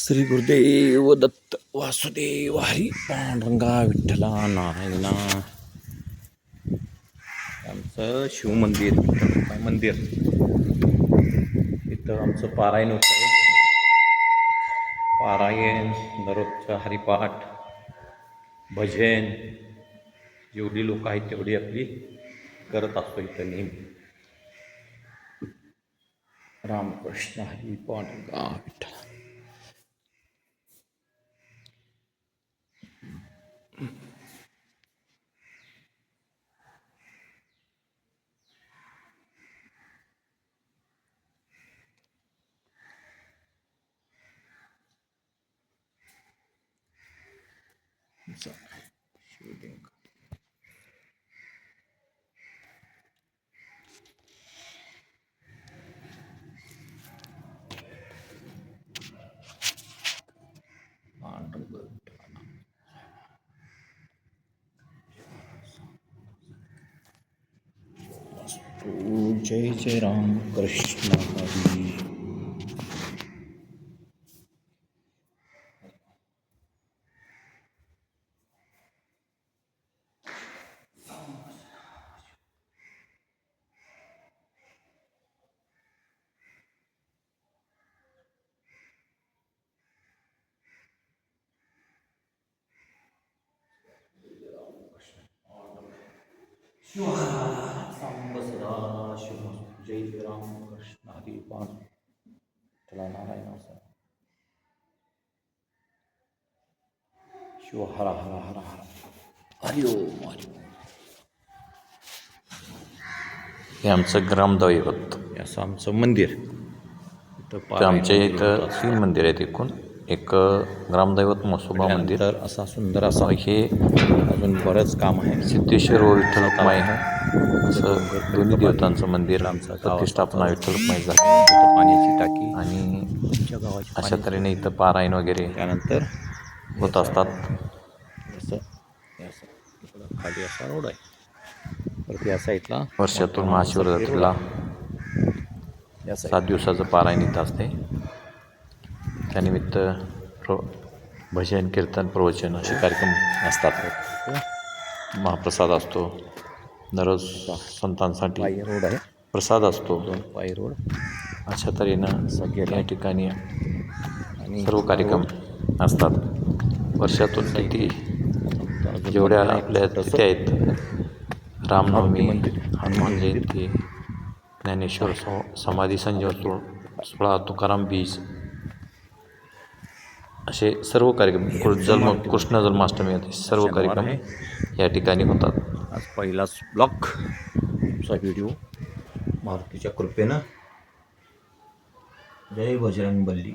श्री गुरुदेव दत्त वासुदेव हरी पांडुरंगा विठ्ठला नारायणा आमचं शिवमंदिर विठ्ठल मंदिर. इथं आमचं पारायण होतं. पारायण दररोजचं हरिपाठ भजन. जेवढी लोक आहेत तेवढी आपली करत असतो इथं नेहमी. रामकृष्ण हरी पांडुरंगा विठ्ठला. शिवलिंग पांडुरंग विठ्ठला. अस्तु जय जय राम कृष्ण हरी सदा शिव जय जय राम कृष्ण हरी पान शिव हरा हरा हरा हरा हरि ओम हरि ओम हे आमचं ग्रामदैवत. असं आमचं मंदिर. आमच्या इथं. तीन मंदिर आहेत एकूण. एक ग्रामदैवत मसोबा मंदिर. त्यानंतर असा सुंदर असा हे अजून बरंच काम आहे. सिद्धेश्वर व विठ्ठल रुक्माई असं दोन्ही देवतांचं मंदिर आमचं प्रतिष्ठापना विठ्ठल रुक्माई झाली. पाण्याची टाकी आणि अशा तऱ्हेने इथं पारायण वगैरे त्यानंतर होत असतात. असं असं खाली असा रोड आहे. परत या साईडला वर्षातून महाशिवरात्रीला सात दिवसाचं पारायण इथं असते. त्यानिमित्त प्र भजन कीर्तन प्रवचन असे कार्यक्रम असतात. महाप्रसाद असतो. दररोज संतांसाठी रोड आहे. प्रसाद असतो. दोन पायी रोड. अशा तऱ्हेनं. या ठिकाणी आणि सर्व कार्यक्रम असतात. वर्षातून किती जेवढ्या आपल्या तिथे आहेत. रामनवमी. हनुमान जयंती ज्ञानेश्वर स- समाधी संजीवन सोळ सोळा तुकाराम बीज असे सर्व कार्यक्रम कृ- जन्म कृष्ण जन्माष्टमी होते. सर्व कार्यक्रम या ठिकाणी होतात. आज पहिलाच ब्लॉक. चा व्हिडिओ मारुतीच्या कृपेनं. जय बजरंग बल्ली.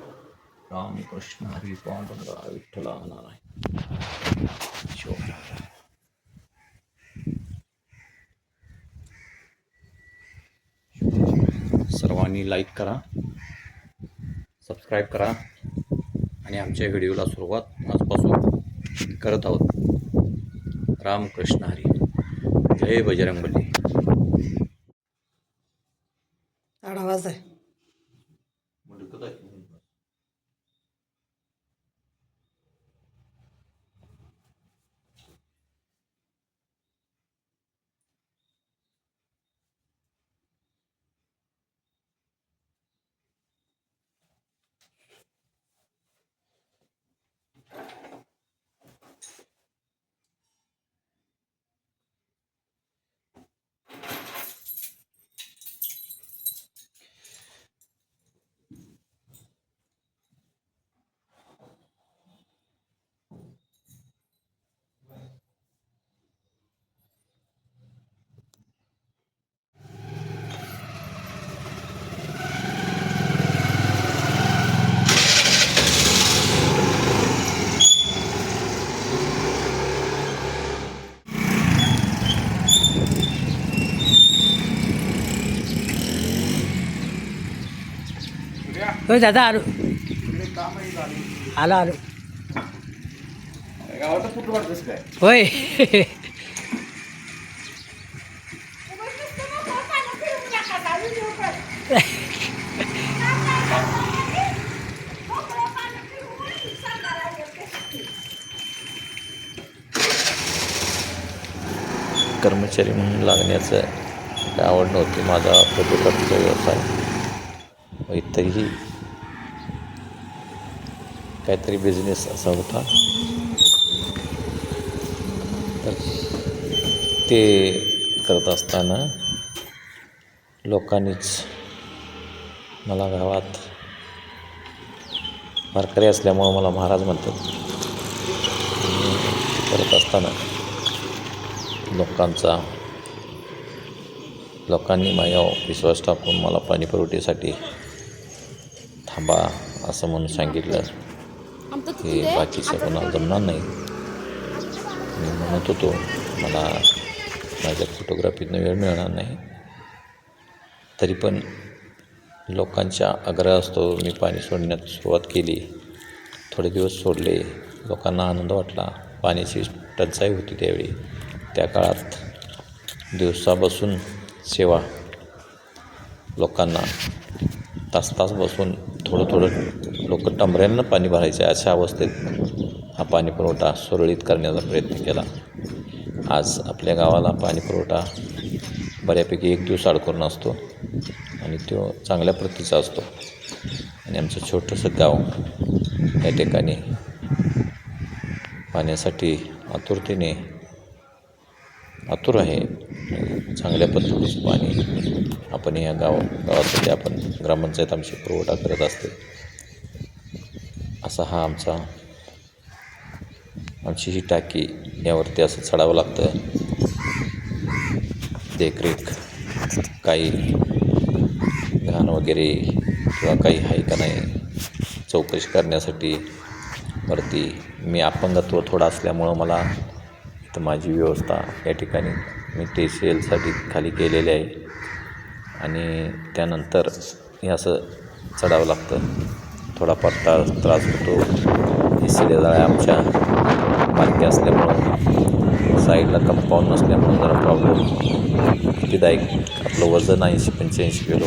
रामकृष्ण हरी पांडुरंगा विठ्ठला नारायण. शिवराय. सर्वांनी लाईक करा. सबस्क्राईब करा. आणि आमच्या व्हिडिओला सुरुवात आजपासून करत आहोत. रामकृष्ण हरी. जय बजरंगबली. आवाज आहे होय दादा आलो. आलो आलो. होय. कर्मचारी म्हणून लागण्याचं आवड नव्हती माझा फोटोग्राफीचा व्यवसाय. तरीही काहीतरी बिझनेस असा होता. तर ते करत असताना लोकांनीच मला गावात वारकरी असल्यामुळं मला महाराज म्हणतात. करत असताना लोकांचा लोकांनी माझ्यावर विश्वास टाकून मला पाणी पुरवठ्यासाठी थांबा असं म्हणून सांगितलं. की बाकीचं कोणाला जमणार नाही. मी म्हणत होतो मला माझ्या फोटोग्राफीतनं वेळ मिळणार नाही. तरी पण लोकांच्या आग्रह असतो मी पाणी सोडण्यात सुरुवात केली. थोडे दिवस सोडले. लोकांना आनंद वाटला. पाण्याची टंचाई होती त्यावेळी. त्या काळात दिवसा बसून सेवा लोकांना तास तास बसून थोडं थोडं लोक टंबऱ्यांना पाणी भरायचे अशा अवस्थेत हा पाणी पुरवठा सुरळीत करण्याचा प्रयत्न केला. आज आपल्या गावाला पाणी पुरवठा बऱ्यापैकी एक दिवस अडकून असतो आणि तो चांगल्या प्रतीचा असतो. आणि आमचं छोटंसं गाव या ठिकाणी पाण्यासाठी आतुरतेने आतुर आहे. चांगल्या पद्धतीचं पाणी आपण या गाव गावासाठी आपण ग्रामपंचायत आमची पुरवठा करत असते. असा हा आमचा आमची ही टाकी यावरती असं चढावं लागतं. देखरेख काही घाण वगैरे किंवा काही आहे का नाही चौकशी करण्यासाठी वरती मी अपंगत्व थोडं असल्यामुळं मला इथं माझी व्यवस्था या ठिकाणी मी टी सी एलसाठी खाली केलेले आहे. आणि त्यानंतर हे असं चढावं लागतं. थोडाफार त्रास त्रास होतो. ही शिड्या जाळ्या आमच्या बारक्या असल्यामुळं साईडला कंपाऊंड नसल्यामुळं जरा प्रॉब्लेम कितीदायक आपलं वजन ऐंशी पंच्याऐंशी किलो.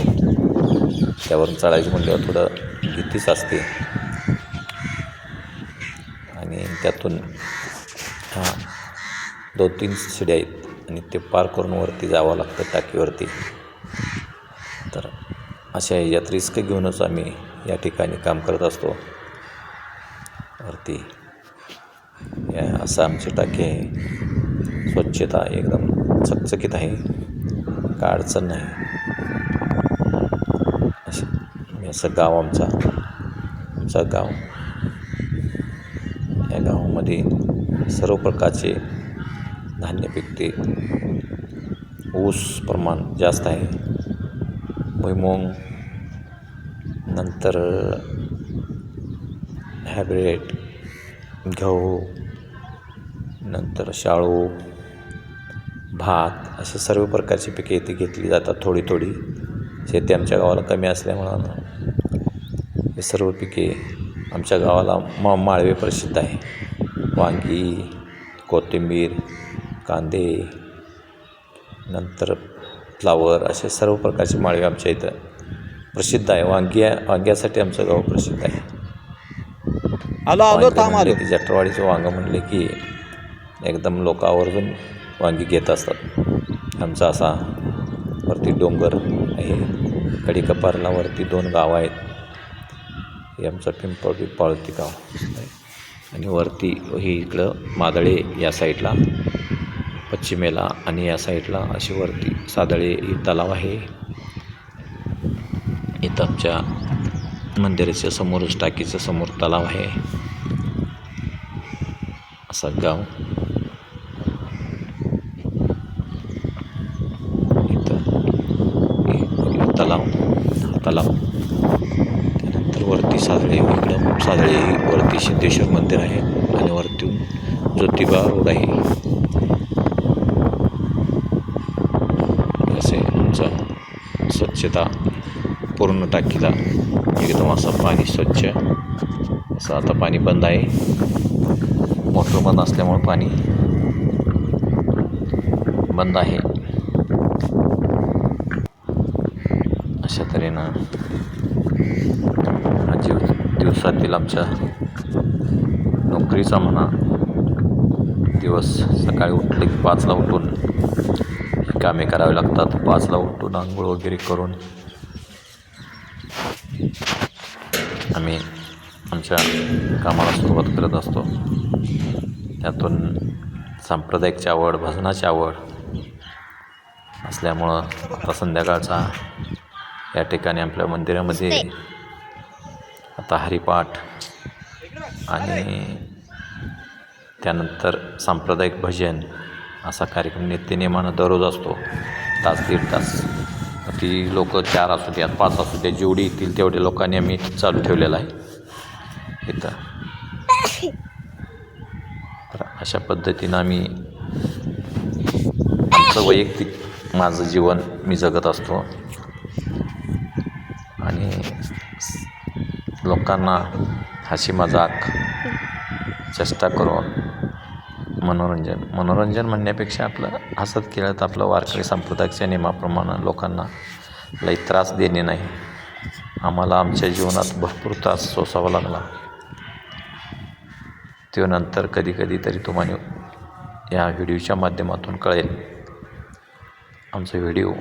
त्यावरून चढायचं म्हटल्यावर थोडं भीतीच असते. आणि त्यातून हां दोन तीन शिड्या आहेत. आणि ते पार करून वरती जावं लागतं टाकीवरती. तर अशा यात रिस्क घेऊनच आम्ही या ठिकाणी काम करत असतो. वरती या असं आमची टाकी आहे. स्वच्छता एकदम चकचकीत आहे. का अडचण नाही. अशी असं गाव आमचा आमचा गाव. या गावामध्ये सर्व प्रकारचे धान्य पिकते. ऊस प्रमाण जास्त आहे. भुईमुंग नंतर हॅब्रेड गहू नंतर शाळू भात असे सर्व प्रकारची पिके इथे घेतली जातात थोडी थोडी. शेती आमच्या गावाला कमी असल्यामुळं हे सर्व पिके आमच्या गावाला मा माळवे प्रसिद्ध आहे. वांगी कोथिंबीर कांदे नंतर फ्लावर असे सर्व प्रकारचे माळवे आमच्या इथं प्रसिद्ध आहे. वांगी वांग्यासाठी आमचं गाव प्रसिद्ध आहे. आलो आलो वांगे थांब आलो. की जटरवाडीचं वांगं म्हणले की एकदम लोक आवर्जून वांगी घेत असतात. आमचा असा वरती डोंगर आहे. कडिकपारला वरती दोन गावं आहेत. हे आमचं पिंपळी पाळती गाव. आणि वरती हे इकडं मादळे या साईडला पश्चिमेला आणि या साईडला अशी वरती सादळे ही तलाव आहे. इथं आमच्या मंदिराच्या समोरच टाकीचं समोर तलाव आहे. असा गाव. इथं तलाव तलाव. त्यानंतर वरती सादळे इकडं सादळे वरती सिद्धेश्वर मंदिर आहे आणि वरती ज्योतिबा रोड आहे असे आमचा स्वच्छता पूर्ण टाकीला. एकदम असं पाणी स्वच्छ असं आता पाणी बंद आहे. मोटर बंद असल्यामुळं पाणी बंद आहे. अशा तऱ्हेनं जीव दिवसातील आमच्या नोकरीचा म्हणा दिवस सकाळी उठले की पाचला उठून कामे करावी लागतात. पाचला उठून आंघोळ वगैरे करून आम्ही आमच्या कामाला सुरुवात करत असतो. त्यातून सांप्रदायिकची आवड भजनाची आवड असल्यामुळं आता संध्याकाळचा या ठिकाणी आपल्या मंदिरामध्ये आता हरिपाठ आणि त्यानंतर सांप्रदायिक भजन असा कार्यक्रम नित्यनेमानं दररोज असतो तास दीड तास. ती लोक चार असू द्यात पाच असू द्या जेवढी येतील तेवढ्या लोकांनी आम्ही चालू ठेवलेलं आहे. इथं. तर अशा पद्धतीनं आम्ही आमचं वैयक्तिक माझं जीवन मी जगत असतो. आणि लोकांना हाशी मजाक चेष्टा करून मनोरंजन. मनोरंजन म्हणण्यापेक्षा आपलं हसत खेळत आपलं वारकरी संप्रदायाच्या नियमाप्रमाणे लोकांना लई त्रास देणे नाही. आम्हाला आमच्या जीवनात भरपूर त्रास सोसावा लागला. तो नंतर कधी कधी तरी तुम्हाला या व्हिडिओच्या माध्यमातून कळेल. आमचा व्हिडिओ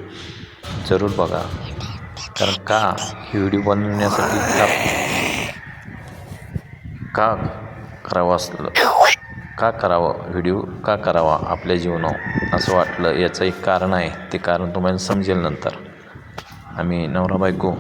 जरूर बघा. कारण का ही व्हिडिओ बनवण्यासाठी का का करावं असलं? का करावं? व्हिडिओ का करावा? आपल्या जीवनावर. असं वाटलं. याचं एक कारण आहे. ते कारण तुम्हाला समजेल नंतर. आम्ही नवरा बायको